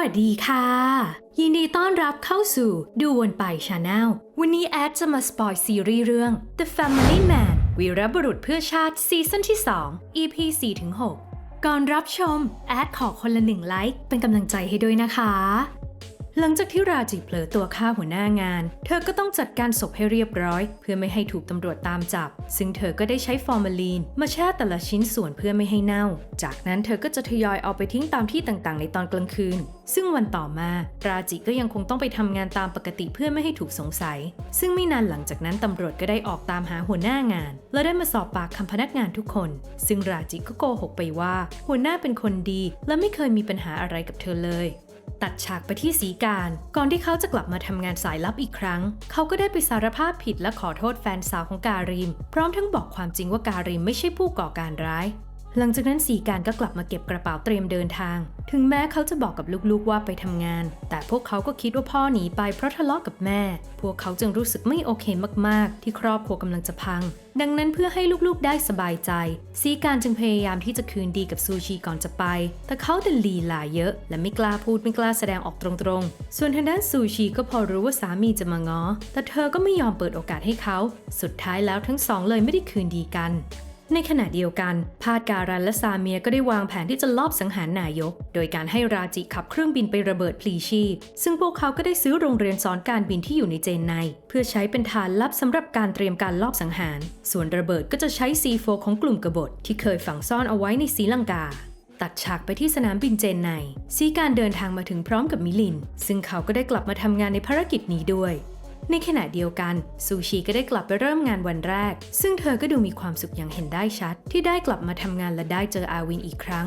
วัสดีค่ะ ยินดีต้อนรับเข้าสู่ดูวนไปชาแนลวันนี้แอดจะมาสปอยซีรีส์เรื่อง The Family Man วีรบุรุษเพื่อชาติซีซั่นที่ 2 EP 4-6 ก่อนรับชม แอดขอคนละหนึ่งไลค์เป็นกำลังใจให้ด้วยนะคะ หลังจากที่ราจิเผลอตัวฆ่าหัวหน้างาน เธอก็ต้องจัดการศพให้เรียบร้อย เพื่อไม่ให้ถูกตำรวจตามจับ ซึ่งเธอก็ได้ใช้ฟอร์มาลีน มาแช่แต่ละชิ้นส่วนเพื่อไม่ให้เน่า จากนั้นเธอก็จะทยอยเอาไปทิ้งตามที่ต่างๆ ในตอนกลางคืน ซึ่งวันต่อมาราจิก็ยังคงต้องไปทำงานตามปกติเพื่อไม่ให้ถูกสงสัย ซึ่งไม่นานหลังจากนั้นตำรวจก็ได้ออกตามหาหัวหน้างาน และได้มาสอบปากคำพนักงานทุกคน ซึ่งราจิก็โกหกไปว่า หัวหน้าเป็นคนดี และไม่เคยมีปัญหาอะไรกับเธอเลย ตัดฉากไปที่สีการ ก่อนที่เขาจะกลับมาทำงานสายลับอีกครั้ง เขาก็ได้ไปสารภาพผิดและขอโทษแฟนสาวของการิม พร้อมทั้งบอกความจริงว่าการิมไม่ใช่ผู้ก่อการร้าย หลังจากนั้นสีการก็กลับมาเก็บกระเป๋าเตรียมเดินทาง ถึงแม้เขาจะบอกกับลูกๆว่าไปทำงาน แต่พวกเขาก็คิดว่าพ่อหนีไปเพราะทะเลาะกับแม่ พวกเขาจึงรู้สึกไม่โอเคมากๆ ที่ครอบครัวกำลังจะพัง ดังนั้นเพื่อให้ลูกๆได้สบายใจซีการจึงพยายามที่จะคืนดีกับซูชิก่อนจะไป แต่เขาดันลีลาเยอะ และไม่กล้าพูดไม่กล้าแสดงออกตรงๆ ส่วนทางด้านซูชิก็พอรู้ว่าสามีจะมาง้อ แต่เธอก็ไม่ยอมเปิดโอกาสให้เขา สุดท้ายแล้วทั้งสองเลยไม่ได้คืนดีกัน ในขณะเดียวกัน พาดการันและซาเมียก็ได้วางแผนที่จะลอบสังหารนายก โดยการให้ราจิขับเครื่องบินไประเบิดพลีชีพซึ่งพวกเขาก็ได้ซื้อโรงเรียนสอนการบินที่อยู่ในเจนไน เพื่อใช้เป็นฐานลับสำหรับการเตรียมการลอบสังหาร ส่วนระเบิดก็จะใช้ C4 ของกลุ่มกบฏที่เคยฝังซ่อนเอาไว้ในศรีลังกาตัดฉากไปที่สนามบินเจนไนซีการเดินทางมาถึงพร้อมกับมิลิน ซึ่งเขาก็ได้กลับมาทำงานในภารกิจนี้ด้วย ในขณะเดียวกันซูชิก็ได้กลับไปเริ่มงานวันแรก ซึ่งเธอก็ดูมีความสุขอย่างเห็นได้ชัด ที่ได้กลับมาทำงานและได้เจออาวินอีกครั้ง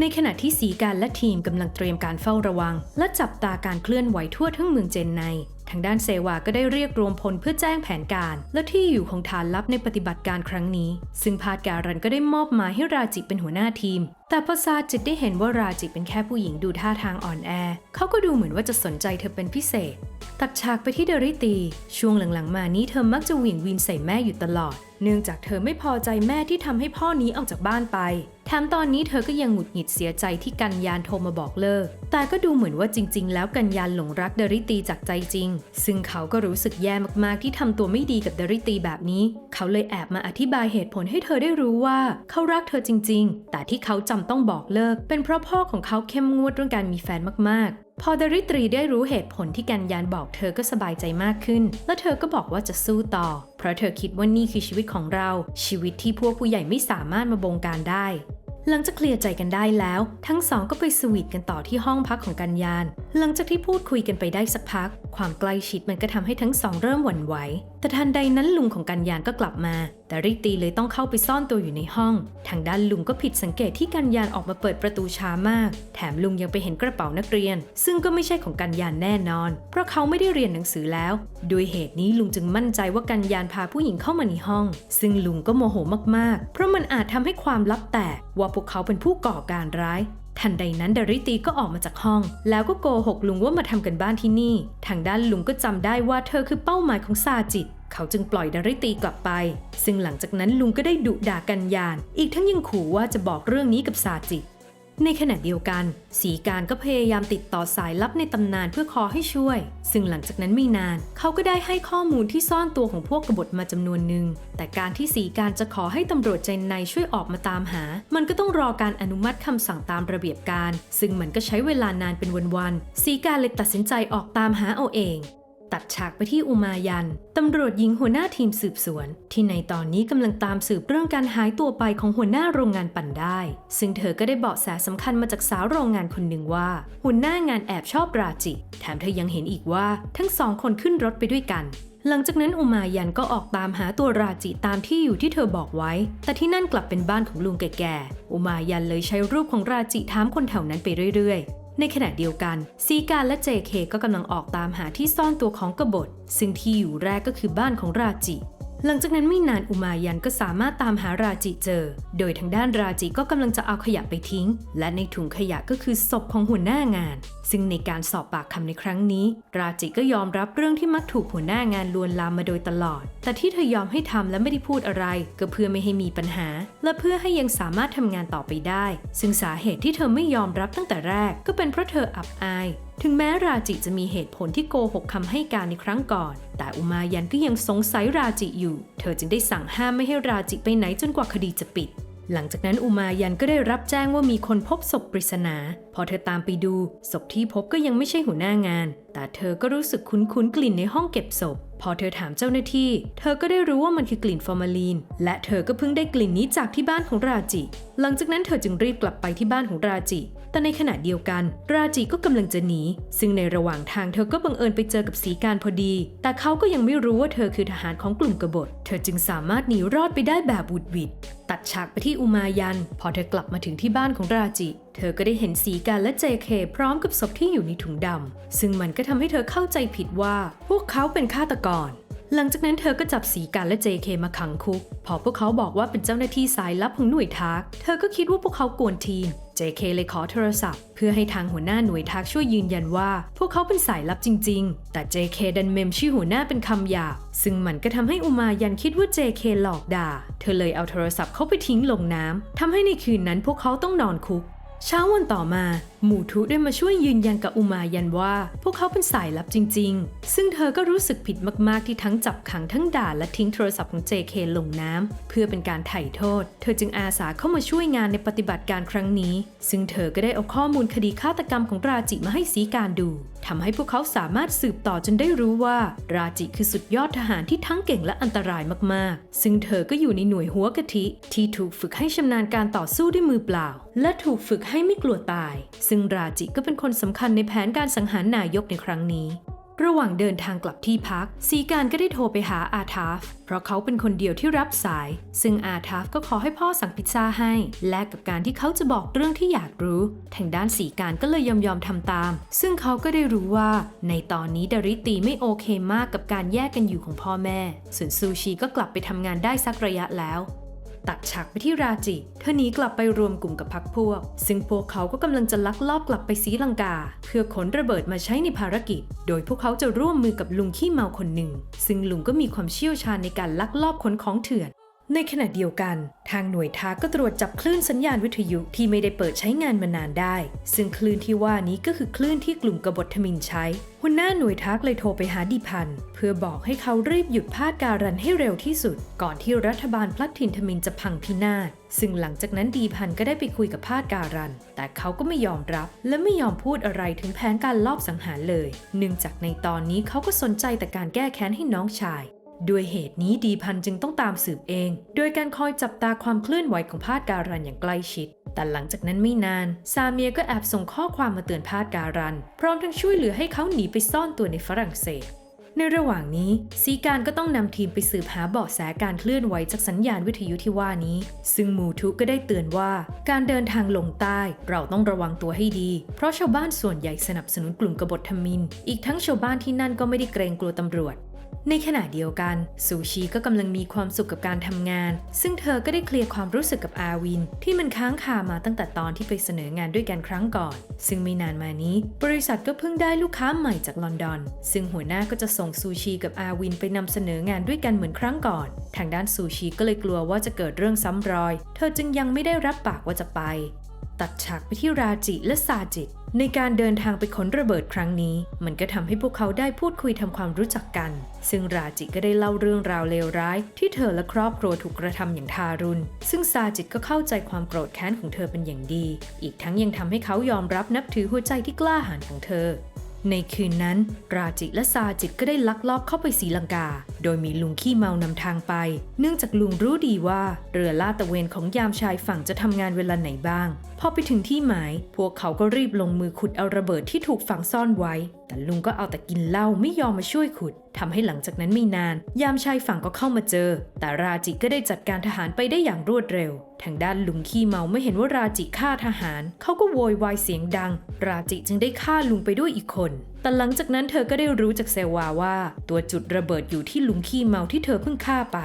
ในขณะที่สีการและทีมกำลังเตรียมการเฝ้าระวัง และจับตาการเคลื่อนไหวทั่วทั้งเมืองเจนไน ทางด้านเซวาก็ได้เรียกรวมพลเพื่อแจ้งแผนการ และที่อยู่ของฐานลับในปฏิบัติการครั้งนี้ ซึ่งพาดการันก็ได้มอบหมายให้ราจิเป็นหัวหน้าทีม แต่พอซาจิตได้เห็นว่าราจิเป็นแค่ผู้หญิงดูท่าทางอ่อนแอ เขาก็ดูเหมือนว่าจะสนใจเธอเป็นพิเศษ ตัดฉากไปที่เดริตี ช่วงหลังๆ มานี้เธอมักจะหวิ่งวินใส่แม่อยู่ตลอด เนื่องจากเธอไม่พอใจแม่ที่ทำให้พ่อหนี้ออกจากบ้านไป แถมตอนนี้เธอก็ยังหงุดหงิดเสียใจที่กันยานโทรมาบอกเลิก แต่ก็ดูเหมือนว่าจริง ๆ แล้วกันยานหลงรักเดริตีจากใจจริง ซึ่งเขาก็รู้สึกแย่มากๆที่ทำตัวไม่ดีกับเดริตีแบบนี้ เขาเลยแอบมาอธิบายเหตุผลให้เธอได้รู้ว่า เขารักเธอจริง ๆ แต่ที่เขาจำต้องบอกเลิก เป็นเพราะพ่อของเขาเข้มงวดเรื่องการมีแฟนมากๆ พอดาริตรีได้รู้เหตุผลที่กันยานบอกเธอก็สบายใจมากขึ้น และเธอก็บอกว่าจะสู้ต่อ เพราะเธอคิดว่านี่คือชีวิตของเรา ชีวิตที่พวกผู้ใหญ่ไม่สามารถมาบงการได้ หลังจากเคลียร์ใจกันได้แล้ว ทั้งสองก็ไปสวีทกันต่อที่ห้องพักของกันยาน หลังจากที่พูดคุยกันไปได้สักพัก ความใกล้ชิดมันก็ทำให้ทั้งสองเริ่มหวั่นไหว แต่ทันใดนั้นลุงของกันยานก็กลับมา แต่ริตีเลยต้องเข้าไปซ่อนตัวอยู่ในห้อง ทางด้านลุงก็ผิดสังเกตที่กันยานออกมาเปิดประตูช้ามาก แถมลุงยังไปเห็นกระเป๋านักเรียน ซึ่งก็ไม่ใช่ของกันยานแน่นอน เพราะเขาไม่ได้เรียนหนังสือแล้ว ด้วยเหตุนี้ลุงจึงมั่นใจว่ากันยานพาผู้หญิงเข้ามาในห้อง ซึ่งลุงก็โมโหมากๆ เพราะมันอาจทำให้ความลับแตกว่าพวกเขาเป็นผู้ก่อการร้ายทันใดนั้นดาริตีก็ออกมาจากห้อง แล้วก็โกหกลุงว่ามาทำกันบ้านที่นี่ ทางด้านลุงก็จำได้ว่าเธอคือเป้าหมายของซาจิต เขาจึงปล่อยดาริตีกลับไป ซึ่งหลังจากนั้นลุงก็ได้ดุด่ากันยาน อีกทั้งยังขู่ว่าจะบอกเรื่องนี้กับซาจิ ในขณะเดียวกัน สีการก็พยายามติดต่อสายลับในตำนานเพื่อขอให้ช่วย ซึ่งหลังจากนั้นไม่นาน เขาก็ได้ให้ข้อมูลที่ซ่อนตัวของพวกกบฏมาจำนวนหนึ่ง แต่การที่สีการจะขอให้ตำรวจเจในช่วยออกมาตามหา มันก็ต้องรอการอนุมัติคำสั่งตามระเบียบการ ซึ่งมันก็ใช้เวลานานเป็นวันๆ สีการเลยตัดสินใจออกตามหาเอาเอง ตัดฉากไปที่อุมายัน ตำรวจหญิงหัวหน้าทีมสืบสวน ที่ในตอนนี้กำลังตามสืบเรื่องการหายตัวไปของหัวหน้าโรงงานปั่นได้ ซึ่งเธอก็ได้เบาะแสสำคัญมาจากสาวโรงงานคนหนึ่งว่า หัวหน้างานแอบชอบราจิ แถมเธอยังเห็นอีกว่าทั้งสองคนขึ้นรถไปด้วยกันหลังจากนั้นอุมายันก็ออกตามหาตัวราจิตามที่อยู่ที่เธอบอกไว้ แต่ที่นั่นกลับเป็นบ้านของลุงแก่ๆ อุมายันเลยใช้รูปของราจิถามคนแถวนั้นไปเรื่อย ในขณะเดียวกันซีการและ JK ก็กำลังออกตามหาที่ซ่อนตัวของกบฏ ซึ่งที่อยู่แรกก็คือบ้านของราจิ หลังจากนั้นไม่นานอุมายันก็สามารถตามหาราจิเจอ โดยทางด้านราจิก็กำลังจะเอาขยะไปทิ้ง และในถุงขยะก็คือศพของหัวหน้างาน ซึ่งในการสอบปากคำในครั้งนี้ ราจิก็ยอมรับเรื่องที่มักถูกหัวหน้างานลวนลามมาโดยตลอด แต่ที่เธอยอมให้ทำและไม่ได้พูดอะไร ก็เพื่อไม่ให้มีปัญหา และเพื่อให้ยังสามารถทำงานต่อไปได้ ซึ่งสาเหตุที่เธอไม่ยอมรับตั้งแต่แรก ก็เป็นเพราะเธออับอาย ถึงแม้ราจิจะมีเหตุผลที่โกหกคำให้การในครั้งก่อน แต่อุมายันก็ยังสงสัยราจิอยู่ เธอจึงได้สั่งห้ามไม่ให้ราจิไปไหนจนกว่าคดีจะปิด หลังจากนั้นอุมายันก็ได้รับแจ้งว่ามีคนพบศพปริศนา พอเธอตามไปดู ศพที่พบก็ยังไม่ใช่หัวหน้างาน แต่เธอก็รู้สึกคุ้นๆกลิ่นในห้องเก็บศพ พอเธอถามเจ้าหน้าที่ เธอก็ได้รู้ว่ามันคือกลิ่นฟอร์มาลีน และเธอก็เพิ่งได้กลิ่นนี้จากที่บ้านของราจิ หลังจากนั้นเธอจึงรีบกลับไปที่บ้านของราจิ แต่ในขณะเดียวกัน ราจิก็กำลังจะหนี ซึ่งในระหว่างทางเธอก็บังเอิญไปเจอกับสีการพอดี แต่เขาก็ยังไม่รู้ว่าเธอคือทหารของกลุ่มกบฏ เธอจึงสามารถหนีรอดไปได้แบบบุดวิดตัดฉากไปที่อุมายัน พอเธอกลับมาถึงที่บ้านของราจิ เธอก็ได้เห็นสีการและเจเคพร้อมกับศพที่อยู่ในถุงดำซึ่งมันก็ทำให้เธอเข้าใจผิดว่า พวกเขาเป็นฆาตกร หลังจากนั้นเธอก็จับสีการและ JK มาขังคุก พอพวกเขาบอกว่าเป็นเจ้าหน้าที่สายลับของหน่วยทัก เธอก็คิดว่าพวกเขากวนทีน JK เลยขอโทรศัพท์ เพื่อให้ทางหัวหน้าหน่วยทักช่วยยืนยันว่า พวกเขาเป็นสายลับจริง ๆ แต่ JK ดันเมมชื่อหัวหน้าเป็นคำหยาบ ซึ่งมันก็ทำให้อุมายันคิดว่า JK หลอกด่า เธอเลยเอาโทรศัพท์เขาไปทิ้งลงน้ำทำให้ในคืนนั้นพวกเขาต้องนอนคุก เช้าวันต่อมา หมู่ทุได้มาช่วยยืนยันกับอุมายันว่า พวกเขาเป็นสายลับจริง ๆ ซึ่งเธอก็รู้สึกผิดมากๆที่ทั้งจับขังทั้งด่าและทิ้งโทรศัพท์ของ JK ลงน้ำเพื่อเป็นการไถ่โทษ เธอจึงอาสาเข้ามาช่วยงานในปฏิบัติการครั้งนี้ ซึ่งเธอก็ได้เอาข้อมูลคดีฆาตกรรมของราจิมาให้สีการดูทำให้พวกเขาสามารถสืบต่อจนได้รู้ว่า ราจิคือสุดยอดทหารที่ทั้งเก่งและอันตรายมากๆ ซึ่งเธอก็อยู่ในหน่วยหัวกะทิ ที่ถูกฝึกให้ชำนาญการต่อสู้ด้วยมือเปล่า และถูกฝึกให้ไม่กลัวตาย ซึ่งราจิก็เป็นคนสำคัญในแผนการสังหารนายกในครั้งนี้ ระหว่างเดินทางกลับที่พัก สีการก็ได้โทรไปหาอาทาฟ เพราะเขาเป็นคนเดียวที่รับสาย ซึ่งอาทาฟก็ขอให้พ่อสั่งพิซซ่าให้ แลกกับการที่เขาจะบอกเรื่องที่อยากรู้ ทางด้านสีการก็เลยยอมยอมทำตาม ซึ่งเขาก็ได้รู้ว่า ในตอนนี้ดาริตีไม่โอเคมากกับการแยกกันอยู่ของพ่อแม่ ส่วนซูชิก็กลับไปทำงานได้สักระยะแล้ว ตัดฉากไปที่ราจิ เธอหนีกลับไปรวมกลุ่มกับพักพวก ซึ่งพวกเขาก็กำลังจะลักลอบกลับไปศรีลังกา เพื่อขนระเบิดมาใช้ในภารกิจ โดยพวกเขาจะร่วมมือกับลุงขี้เมาคนหนึ่ง ซึ่งลุงก็มีความเชี่ยวชาญในการลักลอบขนของเถื่อน ในขณะเดียวกัน ทางหน่วยทาก็ตรวจจับคลื่นสัญญาณวิทยุที่ไม่ได้เปิดใช้งานมานานได้ ซึ่งคลื่นที่ว่านี้ก็คือคลื่นที่กลุ่มกบฏทมินใช้ หัวหน้าหน่วยทักเลยโทรไปหาดีพันเพื่อบอกให้เขารีบหยุดพาดการันให้เร็วที่สุด ก่อนที่รัฐบาลพลัดถิ่นทมินจะพังพินาศซึ่งหลังจากนั้นดีพันก็ได้ไปคุยกับพาดการัน แต่เขาก็ไม่ยอมรับ และไม่ยอมพูดอะไรถึงแผนการลอบสังหารเลย เนื่องจากในตอนนี้เขาก็สนใจแต่การแก้แค้นให้น้องชาย ด้วยเหตุนี้ดีพันจึงต้องตามสืบเอง โดยการคอยจับตาความเคลื่อนไหวของพาดการันอย่างใกล้ชิด แต่หลังจากนั้นไม่นาน ซาเมียก็แอบส่งข้อความมาเตือนพาดการัน พร้อมทั้งช่วยเหลือให้เขาหนีไปซ่อนตัวในฝรั่งเศสในระหว่างนี้ซีการก็ต้องนำทีมไปสืบหาเบาะแสการเคลื่อนไหวจากสัญญาณวิทยุที่ว่านี้ ซึ่งมูทุก็ได้เตือนว่าการเดินทางลงใต้เราต้องระวังตัวให้ดี เพราะชาวบ้านส่วนใหญ่สนับสนุนกลุ่มกบฏทมิน อีกทั้งชาวบ้านที่นั่นก็ไม่ได้เกรงกลัวตำรวจ ในขณะเดียวกันซูชิก็กำลังมีความสุขกับการทำงาน ซึ่งเธอก็ได้เคลียร์ความรู้สึกกับอาวิน ที่มันค้างคามาตั้งแต่ตอนที่ไปเสนองานด้วยกันครั้งก่อน ซึ่งไม่นานมานี้ บริษัทก็เพิ่งได้ลูกค้าใหม่จากลอนดอน ซึ่งหัวหน้าก็จะส่งซูชิกับอาวินไปนำเสนองานด้วยกันเหมือนครั้งก่อน ทางด้านซูชิก็เลยกลัวว่าจะเกิดเรื่องซ้ำรอย เธอจึงยังไม่ได้รับปากว่าจะไป ตัดฉากไปที่ราจิและซาจิต ในการเดินทางไปค้นระเบิดครั้งนี้ มันก็ทำให้พวกเขาได้พูดคุยทำความรู้จักกัน ซึ่งราจิก็ได้เล่าเรื่องราวเลวร้าย ที่เธอและครอบครัวถูกกระทำอย่างทารุณ ซึ่งซาจิตก็เข้าใจความโกรธแค้นของเธอเป็นอย่างดี อีกทั้งยังทำให้เขายอมรับนับถือหัวใจที่กล้าหาญของเธอ ในคืนนั้น ราจิและซาจิตก็ได้ลักลอบเข้าไปสีลังกา โดยมีลุงขี้เมานำทางไป เนื่องจากลุงรู้ดีว่า เรือลาดตะเวนของยามชายฝั่งจะทำงานเวลาไหนบ้าง พอไปถึงที่หมาย พวกเขาก็รีบลงมือขุดเอาระเบิดที่ถูกฝังซ่อนไว้ แต่ลุงก็เอาแต่กินเหล้าไม่ยอมมาช่วยขุดทำให้หลังจากนั้นไม่นาน ยามชายฝั่งก็เข้ามาเจอ แต่ราจิก็ได้จัดการทหารไปได้อย่างรวดเร็ว ทางด้านลุงขี้เมาไม่เห็นว่าราจิฆ่าทหาร เขาก็โวยวายเสียงดัง ราจิจึงได้ฆ่าลุงไปด้วยอีกคน แต่หลังจากนั้นเธอก็ได้รู้จากเซวาว่า ตัวจุดระเบิดอยู่ที่ลุงขี้เมาที่เธอเพิ่งฆ่าไป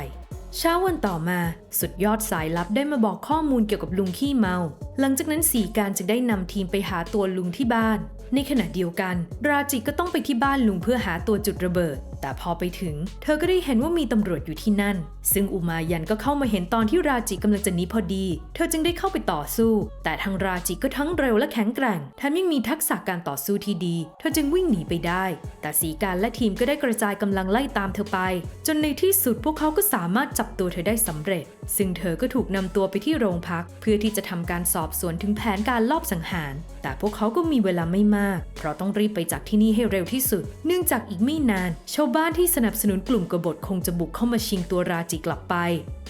เช้าวันต่อมาสุดยอดสายลับได้มาบอกข้อมูลเกี่ยวกับลุงขี้เมา หลังจากนั้นสีการจึงได้นำทีมไปหาตัวลุงที่บ้าน ในขณะเดียวกัน ราจิก็ต้องไปที่บ้านลุงเพื่อหาตัวจุดระเบิด แต่พอไปถึง เธอก็ได้เห็นว่ามีตำรวจอยู่ที่นั่น ซึ่งอุมายันก็เข้ามาเห็นตอนที่ราจิกำลังจะหนีพอดี เธอจึงได้เข้าไปต่อสู้ แต่ทางราจิก็ทั้งเร็วและแข็งแกร่งแถมยังมีทักษะการต่อสู้ที่ดี เธอจึงวิ่งหนีไปได้ แต่สีการและทีมก็ได้กระจายกำลังไล่ตามเธอไป จนในที่สุดพวกเขาก็สามารถจับตัวเธอได้สำเร็จ ซึ่งเธอก็ถูกนำตัวไปที่โรงพัก เพื่อที่จะทำการสอบสวนถึงแผนการลอบสังหาร แต่พวกเขาก็มีเวลาไม่มาก เพราะต้องรีบไปจากที่นี่ให้เร็วที่สุด เนื่องจากอีกไม่นาน ชาวบ้านที่สนับสนุนกลุ่มกบฏคงจะบุกเข้ามาชิงตัวราจิกลับไป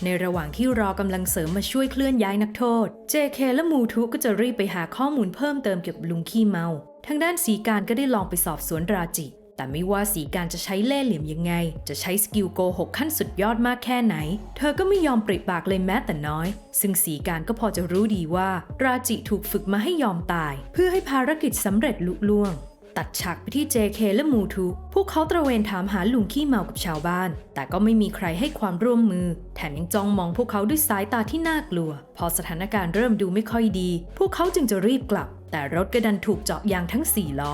ในระหว่างที่รอกำลังเสริมมาช่วยเคลื่อนย้ายนักโทษ JK และมูทุก็จะรีบไปหาข้อมูลเพิ่มเติมเกี่ยวกับลุงขี้เมา ทางด้านสีการก็ได้ลองไปสอบสวนราจิ แต่ไม่ว่าสีการจะใช้เล่ห์เหลี่ยมยังไง จะใช้สกิลโกหกขั้นสุดยอดมากแค่ไหน เธอก็ไม่ยอมปริปากเลยแม้แต่น้อย ซึ่งสีการก็พอจะรู้ดีว่า ราจิถูกฝึกมาให้ยอมตาย เพื่อให้ภารกิจสำเร็จลุล่วง ตัดฉากไปที่ JK และมูทูพวกเขาตระเวนถามหาลุงขี้เมากับชาวบ้าน แต่ก็ไม่มีใครให้ความร่วมมือ แถมยังจ้องมองพวกเขาด้วยสายตาที่น่ากลัว พอสถานการณ์เริ่มดูไม่ค่อยดี พวกเขาจึงจะรีบกลับ แต่รถก็ดันถูกเจาะยางทั้ง4ล้อ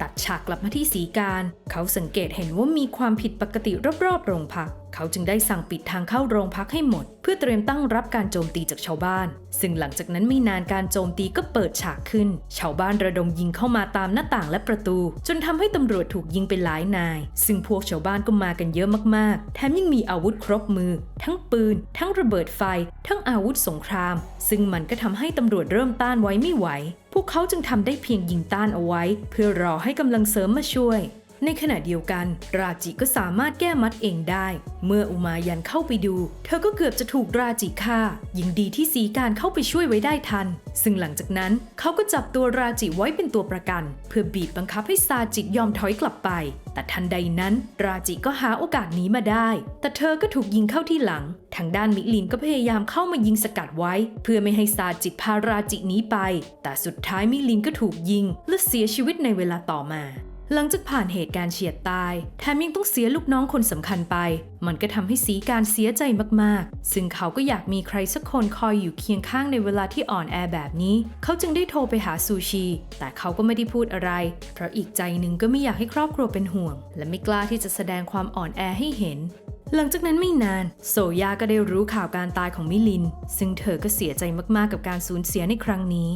ตัดฉากกลับมาที่สีการ เขาสังเกตเห็นว่ามีความผิดปกติรอบๆโรงพัก เขาจึงได้สั่งปิดทางเข้าโรงพักให้หมด เพื่อเตรียมตั้งรับการโจมตีจากชาวบ้าน ซึ่งหลังจากนั้นไม่นานการโจมตีก็เปิดฉากขึ้น ชาวบ้านระดมยิงเข้ามาตามหน้าต่างและประตู จนทำให้ตำรวจถูกยิงไปหลายนาย ซึ่งพวกชาวบ้านก็มากันเยอะมากๆ แถมยังมีอาวุธครบมือ ทั้งปืน ทั้งระเบิดไฟ ทั้งอาวุธสงคราม ซึ่งมันก็ทำให้ตำรวจเริ่มต้านไว้ไม่ไหว พวกเขาจึงทำได้เพียงยิงต้านเอาไว้ เพื่อรอให้กำลังเสริมมาช่วย ในขณะเดียวกัน ราจิก็สามารถแก้มัดเองได้ เมื่ออุมายันเข้าไปดู เธอก็เกือบจะถูกราจิฆ่ายิงดีที่สีการเข้าไปช่วยไว้ได้ทัน ซึ่งหลังจากนั้นเขาก็จับตัวราจิไว้เป็นตัวประกัน เพื่อบีบบังคับให้ซาจิยอมถอยกลับไป แต่ทันใดนั้น ราจิก็หาโอกาสนี้มาได้ แต่เธอก็ถูกยิงเข้าที่หลัง ทางด้านมิลินก็พยายามเข้ามายิงสกัดไว้ เพื่อไม่ให้ซาจิพาราจิหนีไป แต่สุดท้ายมิลินก็ถูกยิงและเสียชีวิตในเวลาต่อมา หลังจากผ่านเหตุการณ์เฉียดตาย แถมยังต้องเสียลูกน้องคนสำคัญไป มันก็ทำให้สีการเสียใจมากๆ ซึ่งเขาก็อยากมีใครสักคนคอยอยู่เคียงข้างในเวลาที่อ่อนแอแบบนี้ เขาจึงได้โทรไปหาซูชิ แต่เขาก็ไม่ได้พูดอะไร เพราะอีกใจหนึ่งก็ไม่อยากให้ครอบครัวเป็นห่วง และไม่กล้าที่จะแสดงความอ่อนแอให้เห็นหลังจากนั้นไม่นาน โซยาก็ได้รู้ข่าวการตายของมิลิน ซึ่งเธอก็เสียใจมากๆกับการสูญเสียในครั้งนี้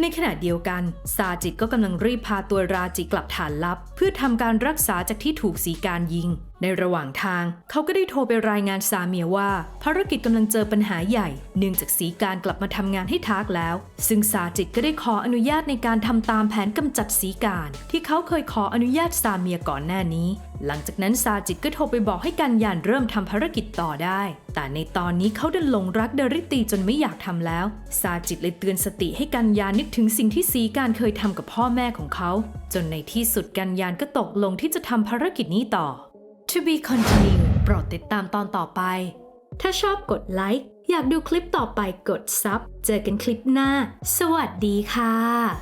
ในขณะเดียวกัน ซาจิตก็กำลังรีบพาตัวราจิกลับฐานลับ เพื่อทำการรักษาจากที่ถูกสีการยิง ในระหว่างทาง เขาก็ได้โทรไปรายงานซาเมียว่า ภารกิจกำลังเจอปัญหาใหญ่ เนื่องจากสีการกลับมาทำงานให้ทากแล้ว ซึ่งซาจิตก็ได้ขออนุญาตในการทำตามแผนกำจัดสีการ ที่เขาเคยขออนุญาตซาเมียก่อนหน้านี้ หลังจากนั้นซาจิตก็โทรไปบอกให้กันยานเริ่มทำภารกิจต่อได้ แต่ในตอนนี้เขาดันหลงรักเดริตีจนไม่อยากทำแล้ว ซาจิตเลยเตือนสติให้กันยานนึกถึงสิ่งที่สีการเคยทำกับพ่อแม่ของเขา จนในที่สุดกันยานก็ตกลงที่จะทำภารกิจนี้ต่อ To be continued โปรดติดตามตอนต่อไป ถ้าชอบกดไลค์ อยากดูคลิปต่อไปกดซับ เจอกันคลิปหน้า สวัสดีค่ะ